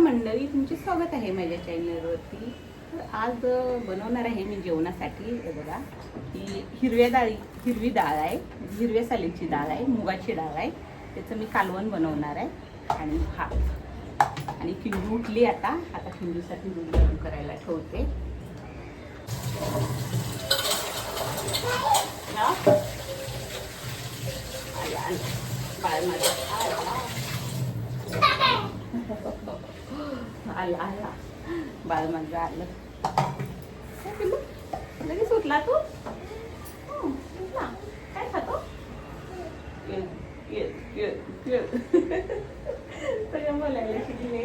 मंडळी तुमचे स्वागत आहे माझ्या चॅनलवरती तर आज बनवणार आहे मी जेवणासाठी. बघा ही हिरव्या डाळी हिरवी डाळ आहे. हिरव्या सालीची डाळ आहे मुगाची डाळ आहे. त्याचं मी कालवण बनवणार आहे. आणि भात आणि खिंडू उठली आता. आता खिंडूसाठी दूध गरम करायला ठेवते. ना? आलं, बाळ आलं. आला बाळ माझं आलं काय पिल्लू? लगेच उठला तू हं, उठला. काय खातो. सगळं बोलायला शिकले.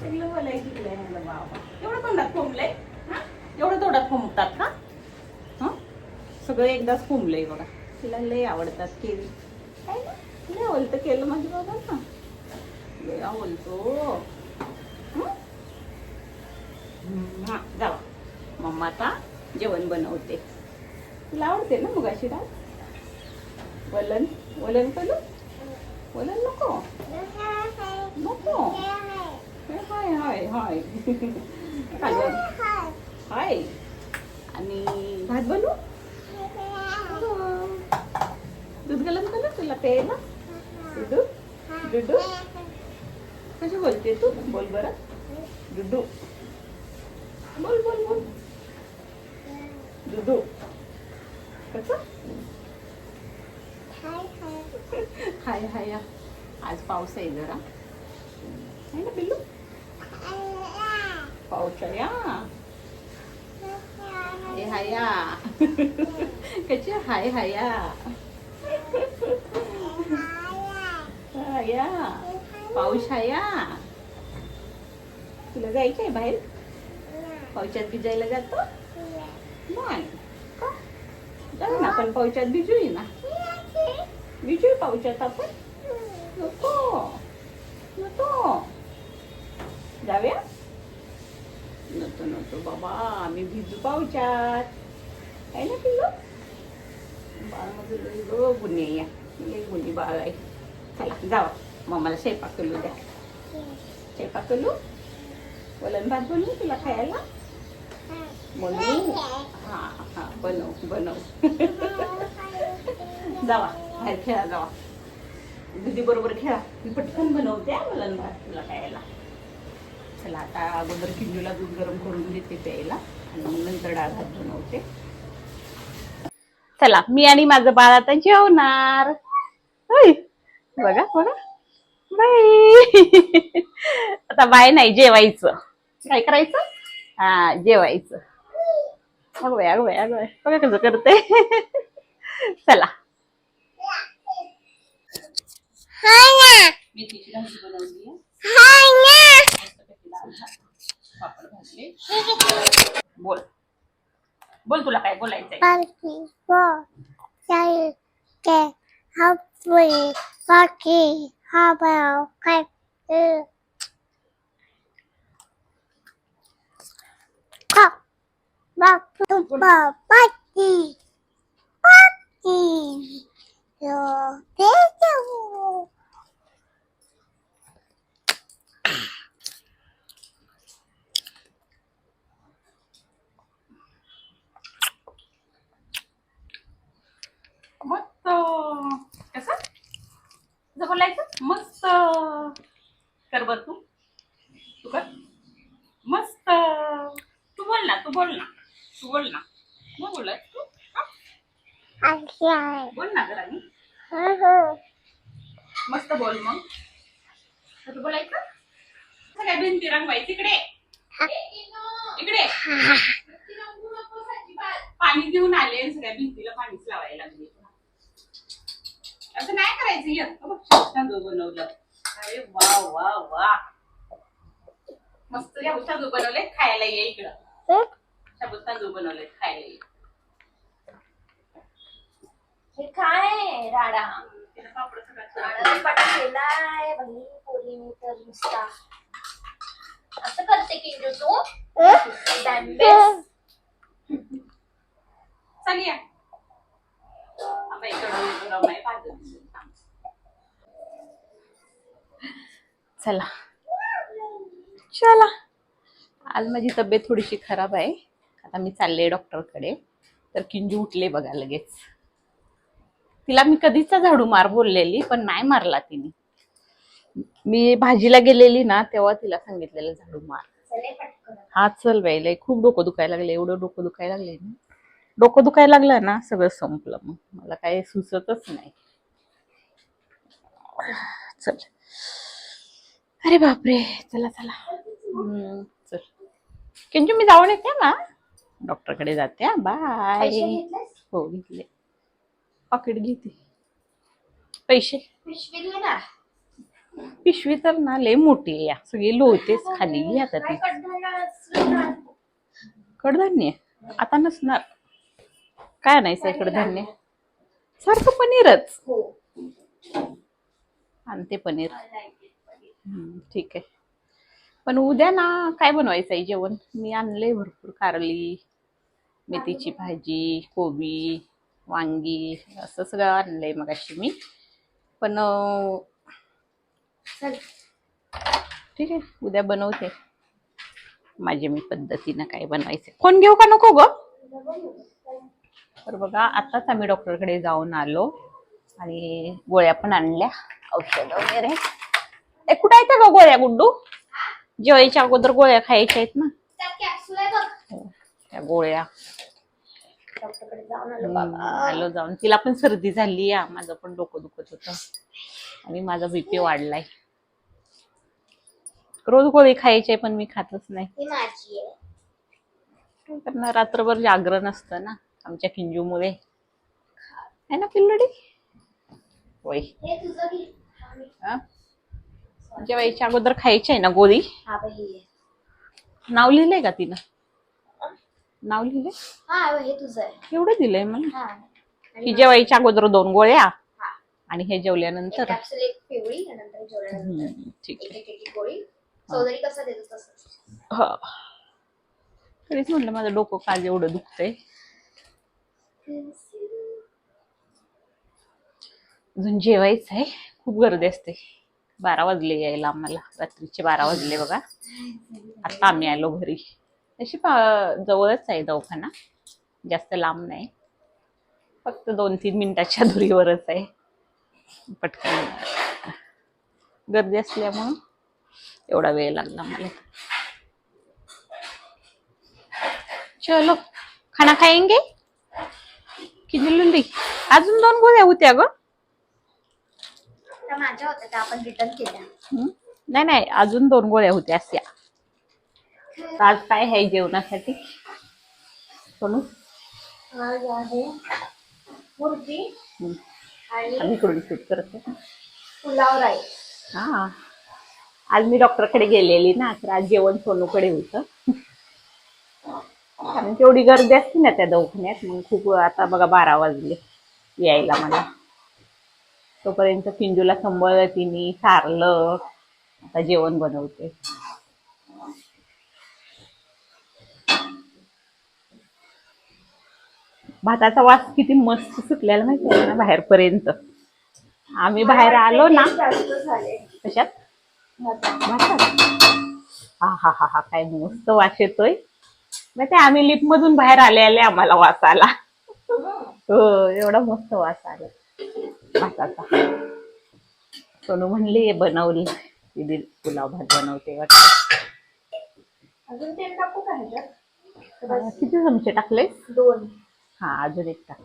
सगळं बोलायला शिकलंय मला बाबा एवढं तोंडात फोमलंय हा? एवढं तोंडात फोमतात का हं? सगळं एकदाच फोमलंय बघा तिला लय आवडतात केळी काय ना लय आवडतं केलं माझ्या बाबा ना लय आवडतो हं? हां जावा मम्मा आता जेवण बनवते. तुला आवडते ना मुगाची डाळ. वलन वलन करू? वलन नको? नको? हाय हाय हाय. हाय. आणि भात बनू दूध गरम करू तुला प्यायला. डुडू डुडू कशी बोलते तू? बोल बरं. डुडू बोल बोल बोल दुधू कसं हाय हाय आज पाऊस आहे जरा आहे ना पिल्लू पाऊस आहे हा. हाया कशी हाय हाया हाया पाऊस हाया तुला जायचं आहे बाहेर पावसात भिजायला जातो नाही का जाऊ ना आपण पावसात भिजूया ना भिजू पावसात आपण नको नको जाऊया नको नको बाबा आम्ही भिजू पावसात आहे ना पिल्लू बाळ माझं लई ग गुन्हे या लई गुन्हे बाळ आहे चला जावा मम्माला स्वयंपाक करू द्या स्वयंपाक करू वलन भात बनवू तुला खायला बनवू हा हा बनव बनव जावा बाहेर खेळा जावा दीदी बरोबर खेळा. मी पटकन बनवते हा भात तुला खायला चला आता अगोदर किंजूला दूध गरम करून देते प्यायला आणि नंतर डाळ भात बनवते. चला मी आणि माझं बाळ आता जेवणार. होय. बघा बघा. बाय आता बाय नाही जेवायचं. काय करायचं? हा जेवायचं. अगं बाय अगं बघा कसं करते चला. मेथीची भाजी बनवली पापड भाजले बोल बोल तुला काय बोलायचंय Monkey, four, giant, cat, halfway, monkey, hobble, cat, uh, cop, mock, super, monkey, monkey, मस्त. कसं? कसं बोलायचं मस्त. कर बर तू. तू कर. मस्त. तू बोल ना तू बोल ना. तू बोल ना. मग बोलाय तू? बोल ना. मस्त बोल मग. कसं बोलायचं? सगळ्या भिंती रंगवायची? इकडे. इकडे. पाणी देऊन आले सगळ्या भिंतीला पाणीच लावायला लागले. असं नाही करायचं ये तांदूळ बनवलं. अरे वा वा वा. मस्त शाबूत तांदूळ बनवले खायला ये इकडं. Hmm? शाबूत तांदूळ बनवले खायला ये. हे काय राडा? पट केलाय पोरीने तर नुसता. असं करते की तू? डॅम्बेस चल या आता इकडं गरम आहे भाजून चला. चला. आज माझी तब्येत थोडीशी खराब आहे. आता मी चालले डॉक्टरकडे तर किंजू उठले बघा लगेच. तिला मी कधीचा झाडू मार बोललेली पण नाही मारला तिने. मी भाजीला गेलेली ना तेव्हा तिला सांगितलेलं झाडू मार. हा चल बाई लय खूप डोकं दुखायला लागले एवढं डोकं दुखायला लागले ना. डोकं दुखायला लागलं ना सगळं संपलं मग. मला काही सुचतच नाही. चल. अरे बापरे चला चला. चल. किंजू मी जाऊन येते ना. डॉक्टरकडे जाते. बाय. हो घेतले. पाकिट घेते. पैसे? पिशवी घे ना पिशवी तर ना लय मोठी आहे या. सगळी लोळतेच खाली. घे आता ती. कडधान्य आता नसणार. काय नाही सर कडधान्य? सारखं पनीरच. आणते पनीर. हम्म, ठीक आहे. पण उद्या ना काय बनवायचं आहे जेवण? मी आणलंय भरपूर कारली मेथीची भाजी कोबी. वांगी असं सगळं आणलंय मगाशी मी. पण अं, चल ठीक आहे उद्या बनवते. माझ्या मी पद्धतीनं काय बनवायचं. फोन घेऊ का नको ग? तर बघा आताच आम्ही डॉक्टरकडे जाऊन आलो. आणि गोळ्या पण आणल्या औषध वगैरे. ए कुठं आहेत ग गोळ्या गुड्डू? जेवायच्या अगोदर गोळ्या खायच्या आहेत ना? आहे बघ. हो, त्या गोळ्या. डॉक्टरकडे जाऊन आलो बाबा. आलो जाऊन. तिला पण सर्दी झाली या माझं पण डोकं दुखत होतं. आणि माझा बीपी वाढलाय. रोज गोळी खायची आहे पण मी खातच नाही. ही माझी आहे. रात्रभर जागरण असतं ना आमच्या किंजूमुळे आहे ना पिल्लडी? होय. हे तुझं घे. हा, मी- हा? जेवायच्या अगोदर खायची आहे ना गोळी? हा बाई. आहे नाव लिहिलंय का तिनं? नाव हा हे तुझं आहे. एवढं दिलंय मला. हा. जेवायच्या अगोदर दोन गोळ्या हा. आणि हे एक जेवल्यानंतर कॅप्सूल एक पिवळी आणि नंतर जेवल्यानंतर हम्म, ठीक एक आहे. एक एक गोळी चौधरी कसं देतो तसं हा. तरीच म्हटलं माझं डोकं काल एवढं दुखतंय. अजून जेवायचं आहे. खूप गर्दी असते. बारा वाजले यायला आम्हाला. रात्रीचे बारा वाजले बघा. आता आम्ही आलो घरी. पा- जवळच आहे दवाखाना. जास्त लांब नाही. फक्त दोन तीन मिनिटाच्या दुरीवरच आहे. पटकन गर्दी असल्यामुळं एवढा वेळ लागला मला. चलो खाना खाएंगे की जिल्लुंडी अजून दोन गोळ्या होत्या ग. माझ्या होत्या त्या आपण रिटर्न केल्या? नाही नाही अजून दोन गोळ्या होत्या अशा. तर आज काय आहे जेवणासाठी? सोनू? आज आहे मुर्गी. आणि आम्ही इकडून शूट करतो पुलाव राईस. हा. आज मी डॉक्टरकडे गेलेली ना तर आज जेवण सोनूकडे होतं. कारण तेवढी गर्दी असते ना त्या दवाखान्यात मग खूप आता बघा बारा वाजले यायला मला. तोपर्यंत पिंजूला सांभाळलं तिने सारलं आता जेवण बनवते. भाताचा वास किती मस्त सुटलेला माहिती आहे ना बाहेरपर्यंत. आम्ही बाहेर आलो ना. कशात? हा हा हा हा काय मस्त वास येतोय. माहिती आम्ही लिफ्ट मधून बाहेर आले आले आम्हाला वास आला. हो एवढा मस्त वास आला. भाताचा. सोनू म्हणली बनवली. दीदी पुलाव भात बनवते वाटतं. किती चमचे टाकले दोन. हा अजून एक टाक.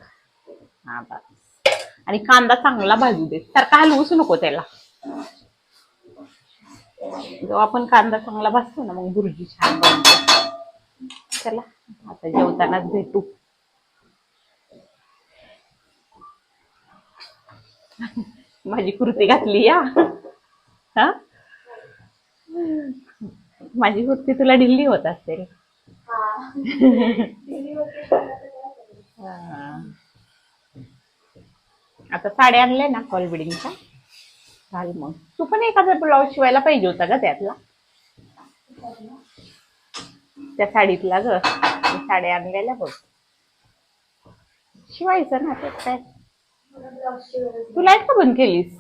हा बस. आणि कांदा चांगला भाजू दे. सारखा हलवूच नको त्याला. जेव्हा आपण कांदा चांगला भाजतो ना मग भुर्जी छान बनते. चला आता जेवतानाच भेटू. माझी कुर्ती घातली या. हा? माझी कुर्ती तुला ढिल्ली होत असेल. आता साड्या आणल्या ना कॉल बिडिंगच्या. घाल मग. तू पण एखादा ब्लाऊज शिवायला पाहिजे होता का त्यातला. त्या साडीतला ग. साड्या आणलेल्या बघ. शिवायचं ना त्यात काय? तू लाइट का बंद केलीस?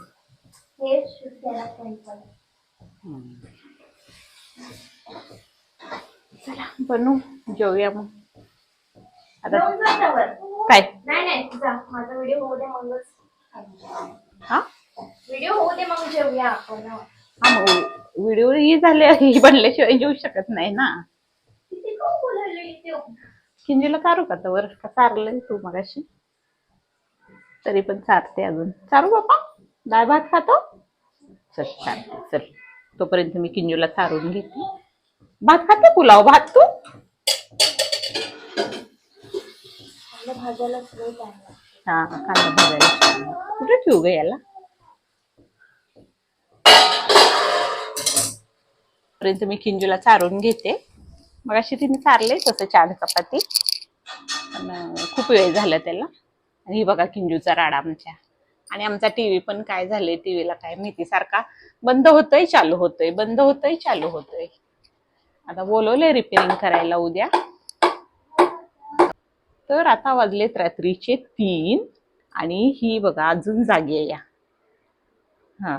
चला बनू. जेवूया मग. आता. काय? नाही नाही जा. माझा व्हिडिओ होऊ दे मगच. हा? व्हिडिओ होऊ दे मग जेवूया आपण. हा. मग व्हिडिओ ही झाले ही बनल्याशिवाय जेवू शकत नाही ना. किती का बोलायला ते किंजीला चारू का वर का चारलंय तू मगाशी? तरी पण चारते अजून. चारू बापा डाळ भात खातो? चल चालते चल. तोपर्यंत मी किंजूला चारून घेते. भात खाते पुलाव? भात तू? सगळं टाइम हा कांदा भाजायला कुठे ठेवू ग याला? पर्यंत मी किंजूला चारून घेते. मग अशी तिने चारले तसं छान चपाती. पण खूप वेळ झाला त्याला. आणि ही बघा किंजूचा राडा आमच्या. आणि आमचा टीव्ही पण काय झालंय टीव्हीला काय माहिती. सारखा बंद होतोय चालू होतोय. बंद होतोय चालू होतोय. आता बोलवलंय रिपेअरिंग करायला उद्या. तर आता वाजलेत रात्रीचे तीन आणि ही बघा अजून जागी आहे या. हा.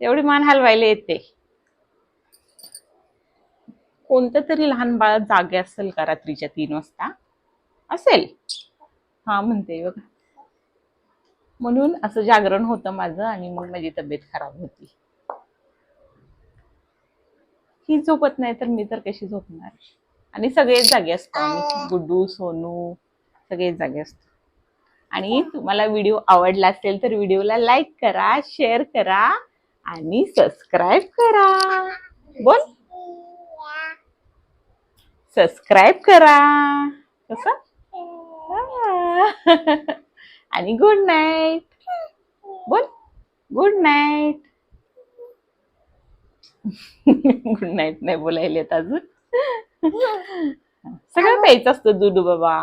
एवढी मान हलवायला येते. कोणतं तरी लहान बाळ जागे असेल का रात्रीच्या तीन वाजता? असेल? हा म्हणते बघा. म्हणून असं जागरण होतं माझं आणि मग माझी तब्येत खराब होती. ही झोपत नाही तर मी तर कशी झोपणार? आणि सगळेच जागे असतो आम्ही. गुड्डू सोनू सगळेच जागे असतो. आणि तुम्हाला व्हिडिओ आवडला असेल तर व्हिडिओला लाईक करा शेअर करा आणि सबस्क्राईब करा. बोल. सबस्क्राईब करा. कसं. आणि गुड नाईट. बोल. Good night. गुड नाईट नाही बोलायला येत अजून. सगळं प्यायचं असतं दूध बाबा.